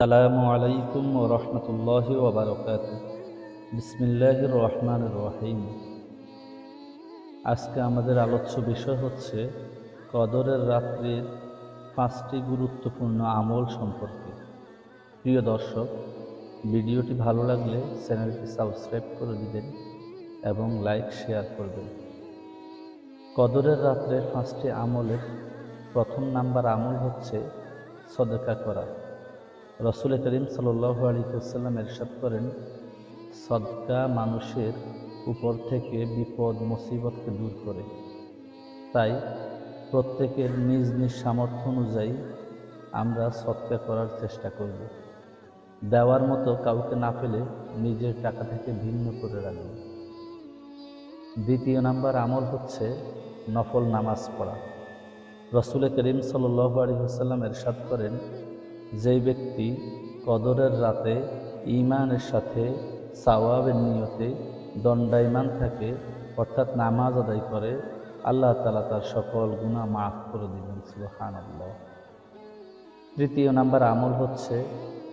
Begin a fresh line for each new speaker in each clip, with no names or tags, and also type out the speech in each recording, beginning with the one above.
আসসালামু আলাইকুম ও রহমতুল্লাহ ওবরকাত বিসমিল্লাহ রহমান রহিম। আজকে আমাদের আলোচ্য বিষয় হচ্ছে কদরের রাত্রির পাঁচটি গুরুত্বপূর্ণ আমল সম্পর্কে। প্রিয় দর্শক, ভিডিওটি ভালো লাগলে চ্যানেলটি সাবস্ক্রাইব করে দিবেন এবং লাইক, শেয়ার করবেন। কদরের রাত্রের পাঁচটি আমলের প্রথম নাম্বার আমল হচ্ছে সদকা করা। রসুল করিম সাল্লাহ আলিকুসাল্লাম এরশাদ করেন, সদকা মানুষের উপর থেকে বিপদ, মুসিবতকে দূর করে। তাই প্রত্যেকের নিজ নিজ সামর্থ্য অনুযায়ী আমরা সদকা করার চেষ্টা করব। দেওয়ার মতো কাউকে না পেলে নিজের টাকা থেকে ভিন্ন করে রাখব। দ্বিতীয় নাম্বার আমল হচ্ছে নফল নামাজ পড়া। রসুল করিম সাল্লাহ আলী হুসাল্লাম এরশাদ করেন যেই ব্যক্তি কদরের রাতে ইমানের সাথে সাওয়াবের নিয়তে দণ্ডায়মান থাকে, অর্থাৎ নামাজ আদায় করে, আল্লাহ তালা তার সকল গুণা মাফ করে দিবেন আল্লাহ তৃতীয় নাম্বার আমল হচ্ছে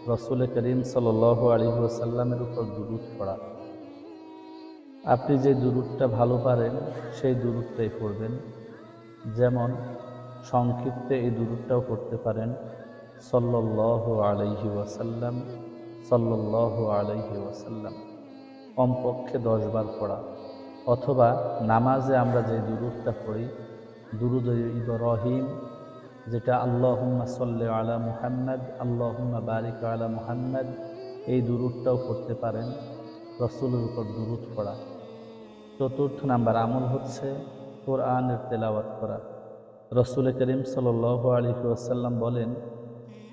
রসুল করিম সাল আলী সাল্লামের উপর দুরুদ পড়া। আপনি যে দুরুদটা ভালো পারেন, সেই দুরুদটাই পড়বেন। যেমন সংক্ষিপ্তে এই দুরুদটাও পড়তে পারেন। সল্লাহ আলাইহি ওয়াসাল্লাম সল্লাহ আলাইহি ওয়াসাল্লাম। কমপক্ষে দশবার পড়া, অথবা নামাজে আমরা যে দুরুদটা পড়ি, দুরুদ ইব্রাহিম, যেটা আল্লাহুম্মা সল্লে আলা মুহাম্মদ, আল্লাহুম্মা বারিক আলা মুহাম্মদ, এই দুরুদটাও পড়তে পারেন, রসুলের উপর দুরুদ পড়া। চতুর্থ নাম্বার আমল হচ্ছে কোরআনের তেলাওয়াত করা। রসুল করিম সাল আলী ওয়াসাল্লাম বলেন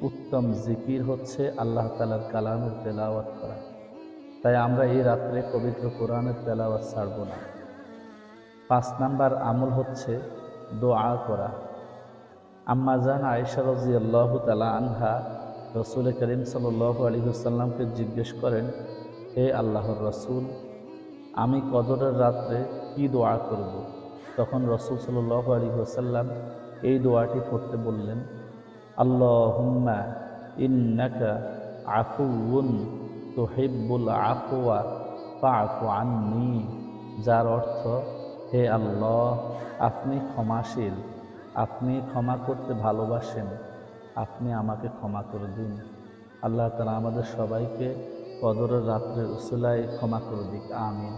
উত্তম জিকির হচ্ছে আল্লাহ তালার কালামের তেলাওয়াত করা। তাই আমরা এই রাত্রে পবিত্র কোরআনের তেলাওয়াত ছাড়ব না। পাঁচ নাম্বার আমল হচ্ছে দোয়া করা। আম্মাজান আয়েশা রাজি আল্লাহ তালা আনহা রসুল করিম সাল আলী হুসাল্লামকে জিজ্ঞেস করেন, হে আল্লাহর রসুল, আমি কদরের রাত্রে কি দোয়া করব। তখন রসুল সাল আলী হুসাল্লাম এই দোয়াটি পড়তে বললেন আল্লাহুম্মা ইন্নাকা আফুউন তুহিব্বুল আফওয়া, ফাআফু আন্নি। যার অর্থ, হে আল্লাহ, আপনি ক্ষমাশীল, আপনি ক্ষমা করতে ভালোবাসেন, আপনি আমাকে ক্ষমা করে দিন। আল্লাহ তালা আমাদের সবাইকে কদরের রাত্রের উসুলায় ক্ষমা করে দিক, আমিন।